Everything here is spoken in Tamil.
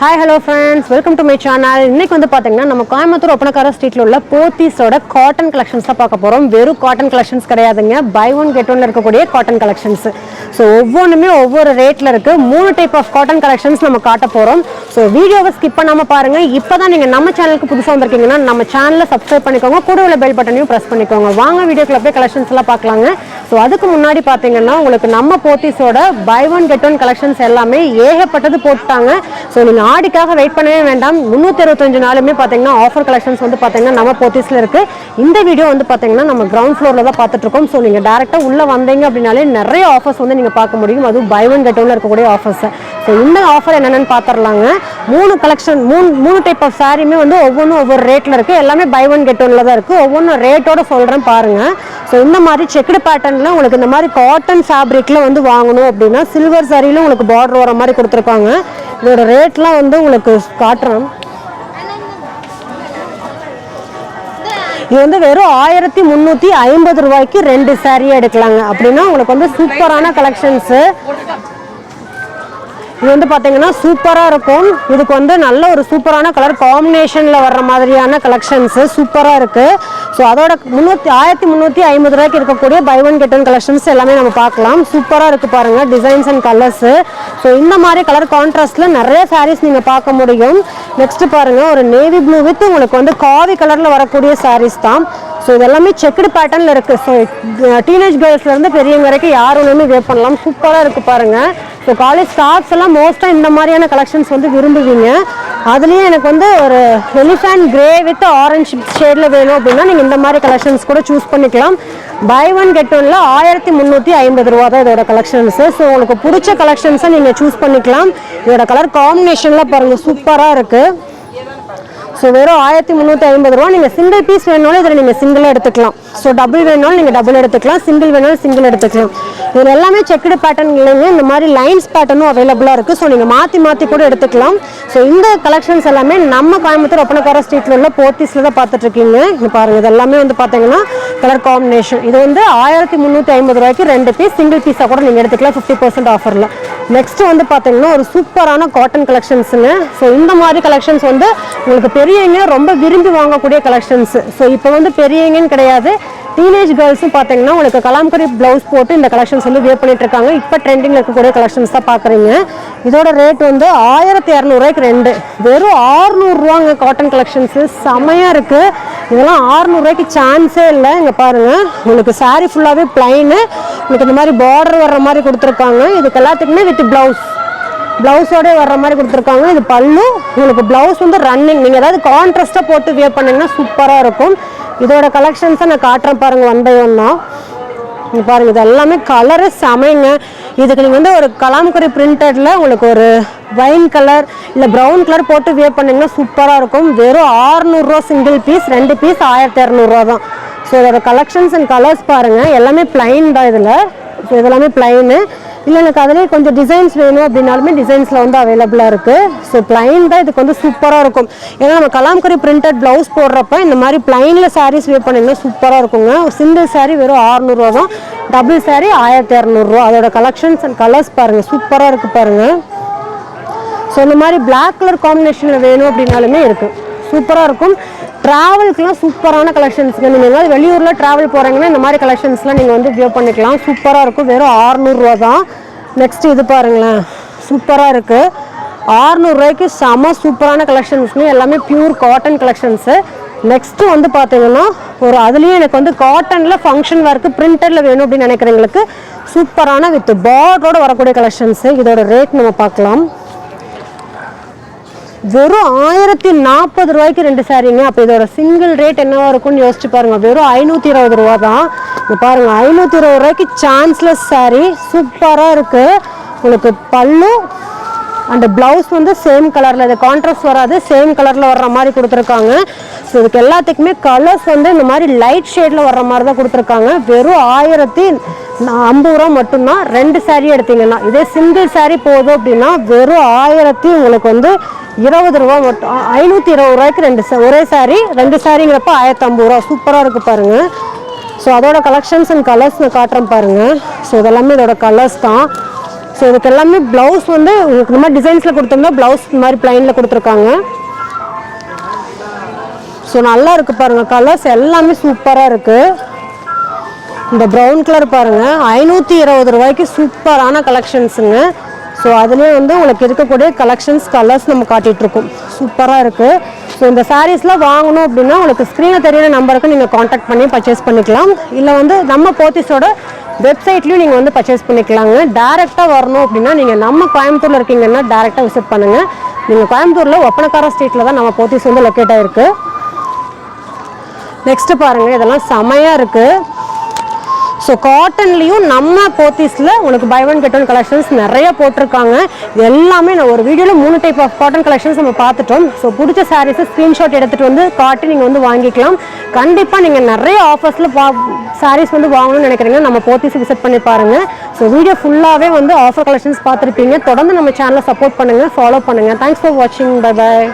Hi hello friends welcome to my channel இன்றைக்கி வந்து பார்த்தீங்கன்னா நம்ம கோயம்புத்தூர் ஒப்பனக்கார ஸ்ட்ரீட்டில் உள்ள போத்தீஸோட காட்டன் கலெக்ஷன்ஸ் தான் பார்க்க போகிறோம் வெறும் காட்டன் கலெக்ஷன்ஸ் கிடையாதுங்க. பை ஒன் கெட் ஒன்ல இருக்கக்கூடிய காட்டன் கலெக்ஷன்ஸ் ஸோ ஒவ்வொன்றுமே ஒவ்வொரு ரேட்டில் இருக்குது மூணு டைப் ஆஃப் காட்டன் கலெக்ஷன்ஸ் நம்ம காட்ட போகிறோம் ஸோ வீடியோவை ஸ்கிப் பண்ணாமல் பாருங்கள் இப்போ தான் நீங்கள் நம்ம சேனலுக்கு புதுசாக வந்திருக்கீங்கன்னா நம்ம சேனலை சப்ஸ்கிரைப் பண்ணிக்கோங்க. கூட உள்ள பெல் பட்டனையும் ப்ரெஸ் பண்ணிக்கோங்க. வாங்க வீடியோக்குள்ள போய் கலெக்ஷன்ஸ் எல்லாம் பார்க்கலாங்க. ஸோ அதுக்கு முன்னாடி பார்த்தீங்கன்னா உங்களுக்கு நம்ம போத்தீஸோட buy one get one collections எல்லாமே ஏகப்பட்டது போட்டாங்க ஸோ நீங்கள் ஆடிக்காக வெயிட் பண்ணவே வேண்டாம். முந்நூற்றி அறுபத்தஞ்சு நாளுமே பார்த்தீங்கன்னா ஆஃபர் கலெக்ஷன்ஸ் வந்து பார்த்தீங்கன்னா நம்ம போத்தீஸில் இருக்குது இந்த வீடியோ வந்து பார்த்தீங்கன்னா நம்ம கிரவுண்ட் ஃப்ளோரில் தான் பார்த்துட்ருக்கோம் ஸோ நீங்கள் டேரெக்டாக உள்ளே வந்தீங்க அப்படின்னாலே நிறைய ஆஃபர்ஸ் வந்து நீங்கள் பார்க்க முடியும். அதுவும் பை ஒன் கெட் ஒன்ல இருக்கக்கூடிய ஆஃபர்ஸ் ஸோ இந்த ஆஃபர் என்னென்னு பார்த்துடலாங்க மூணு கலெக்ஷன் மூணு மூணு டைப் ஆஃப் சாரியுமே வந்து ஒவ்வொன்றும் ஒவ்வொரு ரேட்டில் இருக்குது எல்லாமே பை ஒன் கெட் ஒன்ல தான் இருக்குது ஒவ்வொன்றும் ரேட்டோட சொல்கிறேன் பாருங்கள் ஸோ இந்த மாதிரி செக்குடு பேட்டர்னில் உங்களுக்கு இந்த மாதிரி காட்டன் ஃபேப்ரிக்கில் வந்து வாங்கணும் அப்படின்னா சில்வர் சாரியில் உங்களுக்கு பார்டர் வர மாதிரி கொடுத்துருக்காங்க இதோட ரேட்லாம் வந்து உங்களுக்கு காட்டுறேன் இது வந்து வெறும் ஆயிரத்தி முந்நூற்றி ஐம்பது ரூபாய்க்கு ரெண்டு சாரியை எடுக்கலாங்க. அப்படின்னா உங்களுக்கு வந்து சூப்பரான கலெக்ஷன்ஸு இது வந்து பார்த்தீங்கன்னா சூப்பராக இருக்கும். இதுக்கு வந்து நல்ல ஒரு சூப்பரான கலர் காம்பினேஷனில் வர்ற மாதிரியான கலெக்ஷன்ஸு சூப்பராக இருக்குது ஸோ அதோட முந்நூற்றி ஆயிரத்தி முந்நூற்றி ஐம்பது ரூபாய்க்கு இருக்கக்கூடிய buy one get one collections எல்லாமே நம்ம பார்க்கலாம். சூப்பராக இருக்குது பாருங்கள் டிசைன்ஸ் அண்ட் கலர்ஸு ஸோ இந்த மாதிரி கலர் கான்ட்ராஸ்ட்டில் நிறைய சாரீஸ் நீங்கள் பார்க்க முடியும். நெக்ஸ்ட்டு பாருங்கள் ஒரு நேவி ப்ளூ வித் உங்களுக்கு வந்து காவி கலரில் வரக்கூடிய சாரீஸ் தான். ஸோ இது எல்லாமே செக்குடு பேட்டர்னில் இருக்குது ஸோ டீனேஜ் கேர்ள்ஸ்லேருந்து பெரியவங்க வரைக்கும் யார் ஒன்றுமே வேர் பண்ணலாம். சூப்பராக இருக்குது பாருங்கள் ஸோ காலேஜ் ஸ்டாஃப்ஸ் எல்லாம் மோஸ்ட்டாக இந்த மாதிரியான கலெக்ஷன்ஸ் வந்து விரும்புவீங்க. அதுலேயும் எனக்கு வந்து ஒரு எலிஃபேண்ட் கிரே வித் ஆரஞ்சு ஷேடில் வேணும் அப்படின்னா நீங்கள் இந்த மாதிரி கலெக்ஷன்ஸ் கூட சூஸ் பண்ணிக்கலாம். பை ஒன் கெட் ஒன்ல ஆயிரத்தி முந்நூற்றி ஐம்பது ரூபா தான் இதோட கலெக்ஷன்ஸு ஸோ உங்களுக்கு பிடிச்ச கலெக்ஷன்ஸை நீங்கள் சூஸ் பண்ணிக்கலாம். இதோட கலர் காம்பினேஷன்லாம் பாருங்கள் சூப்பராக இருக்குது ஸோ வெறும் ஆயிரத்தி முந்நூற்றி ஐம்பது ரூபா நீங்கள் சிங்கிள் பீஸ் வேணாலும் இதில் நீங்கள் சிங்கிளாக எடுத்துக்கலாம். ஸோ டபுள் வேணாலும் நீங்கள் டபுள் எடுத்துக்கலாம். சிங்கிள் வேணாலும் சிங்கிள் எடுத்துக்கலாம். இதில் எல்லாமே செக்குடு பேட்டர்ன் இல்லைங்க. இந்த மாதிரி லைன்ஸ் பேட்டர்னும் அவைலபிளாக இருக்குது ஸோ நீங்கள் மாற்றி மாற்றி கூட எடுத்துக்கலாம். ஸோ இந்த கலெக்ஷன்ஸ் எல்லாமே நம்ம கோயம்புத்தூர் ஒப்பனக்கார ஸ்ட்ரீட்டில் உள்ள போத்தீஸில் தான் பார்த்துட்ருக்கீங்க இங்கே பாருங்கள் இது எல்லாமே வந்து பார்த்தீங்கன்னா கலர் காம்பினேஷன் இது வந்து ஆயிரத்தி முந்நூற்றி ஐம்பது ரூபாய்க்கு ரெண்டு பீஸ் சிங்கிள் பீஸாக கூட நீங்கள் எடுத்துக்கலாம். ஃபிஃப்டி பர்சன்ட் ஆஃபரில் நெக்ஸ்ட் வந்து பார்த்தீங்கன்னா ஒரு சூப்பரான காட்டன் கலெக்ஷன்ஸுங்க ஸோ இந்த மாதிரி கலெக்ஷன்ஸ் வந்து உங்களுக்கு பெரியவங்க ரொம்ப விரும்பி வாங்கக்கூடிய கலெக்ஷன்ஸ் ஸோ இப்போ வந்து பெரியவங்கன்னு கிடையாது. டீனேஜ் கேர்ள்ஸும் பார்த்தீங்கன்னா உங்களுக்கு கலாம்கரி ப்ளவுஸ் போட்டு இந்த கலெக்ஷன்ஸ் வந்து வியர் பண்ணிட்டு இருக்காங்க. இப்போ ட்ரெண்டிங்கில் இருக்கக்கூடிய கலெக்ஷன்ஸ் தான் பார்க்குறீங்க இதோட ரேட் வந்து ஆயிரத்தி இரநூறுவாய்க்கு ரெண்டு. வெறும் ஆறுநூறுவாங்க காட்டன் கலெக்ஷன்ஸு செமையாக இருக்குது இதெல்லாம் ஆறுநூறுவாய்க்கு சான்ஸே இல்லை. இங்கே பாருங்கள் உங்களுக்கு சாரீ ஃபுல்லாகவே பிளைனு உங்களுக்கு இந்த மாதிரி பார்டர் வர்ற மாதிரி கொடுத்துருக்காங்க. இதுக்கு எல்லாத்துக்குமே வித் ப்ளவுஸ் ப்ளவுஸோட வர்ற மாதிரி கொடுத்துருக்காங்க. இது பல்லு. உங்களுக்கு ப்ளவுஸ் வந்து ரன்னிங் நீங்கள் ஏதாவது கான்ட்ராஸ்ட்டாக போட்டு வியர் பண்ணீங்கன்னா சூப்பராக இருக்கும். இதோட கலெக்ஷன்ஸை நான் காட்டுறேன் பாருங்கள் ஒன் பை ஒன்னா பாருங்கள் இது எல்லாமே கலரு செமைங்க. இதுக்கு நீங்கள் வந்து ஒரு கலாம்கரி பிரிண்டடில் உங்களுக்கு ஒரு வைன் கலர் இல்லை ப்ரௌன் கலர் போட்டு வியர் பண்ணீங்கன்னா சூப்பராக இருக்கும். வெறும் ஆறுநூறுரூவா சிங்கிள் பீஸ் ரெண்டு பீஸ் ஆயிரத்தி இரநூறுவா தான். ஸோ இதோட கலெக்ஷன்ஸ் அண்ட் கலர்ஸ் பாருங்கள் எல்லாமே பிளைன் தான் இதில். ஸோ இதெல்லாமே பிளைனு இல்லை எனக்கு அதிலே கொஞ்சம் டிசைன்ஸ் வேணும் அப்படின்னாலுமே டிசைன்ஸில் வந்து அவைலபிளாக இருக்குது ஸோ பிளைன் தான் இதுக்கு வந்து சூப்பராக இருக்கும். ஏன்னா நம்ம கலாம்கரி பிரிண்டட் ப்ளவுஸ் போடுறப்ப இந்த மாதிரி பிளைனில் சாரீஸ் வேர் பண்ணிங்கன்னா சூப்பராக இருக்குங்க. சிங்கிள் சாரீ வெறும் ஆறுநூறுவா தான். டபுள் சாரீ ஆயிரத்தி இரநூறுவா அதோட கலெக்ஷன்ஸ் அண்ட் கலர்ஸ் பாருங்கள் சூப்பராக இருக்குது பாருங்கள் ஸோ இந்த மாதிரி பிளாக் கலர் காம்பினேஷனில் வேணும் அப்படின்னாலுமே இருக்குது சூப்பராக இருக்கும். ட்ராவல்க்குலாம் சூப்பரான கலெக்ஷன்ஸுங்க நீங்கள் எதாவது வெளியூரில் ட்ராவல் போகிறீங்கன்னா இந்த மாதிரி கலெக்ஷன்ஸ்லாம் நீங்கள் வந்து வியூ பண்ணிக்கலாம். சூப்பராக இருக்கும். வெறும் ஆறுநூறுவா தான். நெக்ஸ்ட்டு இது பாருங்களேன். சூப்பராக இருக்குது ஆறுநூறுவாய்க்கு செம சூப்பரான கலெக்ஷன்ஸ்னு எல்லாமே பியூர் காட்டன் கலெக்ஷன்ஸு நெக்ஸ்ட்டு வந்து பார்த்தீங்கன்னா ஒரு அதுலேயும் எனக்கு வந்து காட்டனில் ஃபங்க்ஷன் ஒர்க்கு பிரிண்டரில் வேணும் அப்படின்னு நினைக்கிறவங்களுக்கு சூப்பரான வித் பார்டரோட வரக்கூடிய கலெக்ஷன்ஸு இதோட ரேட் நம்ம பார்க்கலாம். வெறும் ஆயிரத்தி நாற்பது ரூபாய்க்கு ரெண்டு சாரீங்க அப்போ இதோட சிங்கிள் ரேட் என்னவா இருக்கும்னு யோசிச்சு பாருங்க. வெறும் ஐநூற்றி இருபது ரூபா தான் பாருங்க ஐநூற்றி இருபது ரூபாய்க்கு சான்ஸ்லெஸ் saree. சூப்பராக இருக்கு. உங்களுக்கு பல்லு அந்த ப்ளவுஸ் வந்து சேம் கலரில் இது கான்ட்ராஸ்ட் வராது சேம் கலரில் வர்ற மாதிரி கொடுத்துருக்காங்க. ஸோ இதுக்கு எல்லாத்துக்குமே கலர்ஸ் வந்து இந்த மாதிரி லைட் ஷேடில் வர்ற மாதிரி தான் கொடுத்துருக்காங்க. வெறும் ஆயிரத்தி நான் ஐம்பது ரூபா மட்டும்தான் ரெண்டு சாரீ எடுத்தீங்கன்னா இதே சிங்கிள் சாரீ போதும் அப்படின்னா வெறும் ஆயிரத்தி உங்களுக்கு வந்து இருபது ரூபா மட்டும் ஐநூற்றி இருபது ரூபாய்க்கு ரெண்டு ஒரே saree ரெண்டு சாரிங்கிறப்ப ஆயிரத்தி ஐம்பது ரூபா சூப்பராக இருக்குது பாருங்கள் ஸோ அதோட கலெக்ஷன்ஸ் அண்ட் கலர்ஸ் நான் காட்டுறேன் பாருங்கள் ஸோ இதெல்லாமே இதோட கலர்ஸ் தான். ஸோ இதுக்கு எல்லாமே ப்ளவுஸ் வந்து உங்களுக்கு இந்த மாதிரி டிசைன்ஸில் கொடுத்துருந்தா ப்ளவுஸ் இந்த மாதிரி ப்ளைனில் கொடுத்துருக்காங்க. ஸோ நல்லா இருக்குது பாருங்கள் கலர்ஸ் எல்லாமே சூப்பராக இருக்குது இந்த ப்ரௌன் கலர் பாருங்கள் ஐநூற்றி இருபது ரூபாய்க்கு சூப்பரான கலெக்ஷன்ஸுங்க ஸோ அதுலேயே வந்து உங்களுக்கு இருக்கக்கூடிய கலெக்ஷன்ஸ் கலர்ஸ் நம்ம காட்டிகிட்ருக்கோம் சூப்பராக இருக்குது ஸோ இந்த சாரீஸ்லாம் வாங்கணும் அப்படின்னா உங்களுக்கு ஸ்க்ரீனில் தெரியிற நம்பருக்கு நீங்கள் காண்டாக்ட் பண்ணி பர்ச்சேஸ் பண்ணிக்கலாம். இல்லை வந்து நம்ம போத்திஸோட வெப்சைட்லேயும் நீங்கள் வந்து பர்ச்சேஸ் பண்ணிக்கலாங்க. டேரெக்டாக வரணும் அப்படின்னா நீங்கள் நம்ம கோயம்புத்தூரில் இருக்கீங்கன்னா டேரெக்டாக விசிட் பண்ணுங்கள் நீங்கள் கோயம்புத்தூரில் ஒப்பனக்கார ஸ்ட்ரீட்டில் தான் நம்ம போத்திஸ் வந்து லொக்கேட் ஆகிருக்கு நெக்ஸ்ட்டு பாருங்கள் இதெல்லாம் செமையாக இருக்குது ஸோ காட்டன்லேயும் நம்ம போத்தீஸில் உங்களுக்கு buy one get one collections நிறைய போட்டிருக்காங்க. இது எல்லாமே நான் ஒரு வீடியோவில் மூணு டைப் ஆஃப் காட்டன் கலெக்ஷன்ஸ் நம்ம பார்த்துட்டோம். ஸோ பிடிச்ச சாரீஸை ஸ்க்ரீன்ஷாட் எடுத்துகிட்டு வந்து காட்டி நீங்கள் வந்து வாங்கிக்கலாம். கண்டிப்பாக நீங்கள் நிறைய ஆஃபர்ஸில் பா சாரீஸ் வந்து வாங்கணும்னு நினைக்கிறீங்க நம்ம போத்தீஸ் விசிட் பண்ணி பாருங்கள் ஸோ வீடியோ ஃபுல்லாகவே வந்து ஆஃபர் கலெக்ஷன்ஸ் பார்த்துருப்பீங்க. தொடர்ந்து நம்ம சேனலை சப்போர்ட் பண்ணுங்கள் ஃபாலோ பண்ணுங்கள் தேங்க்ஸ் ஃபார் வாட்சிங் பை பாய்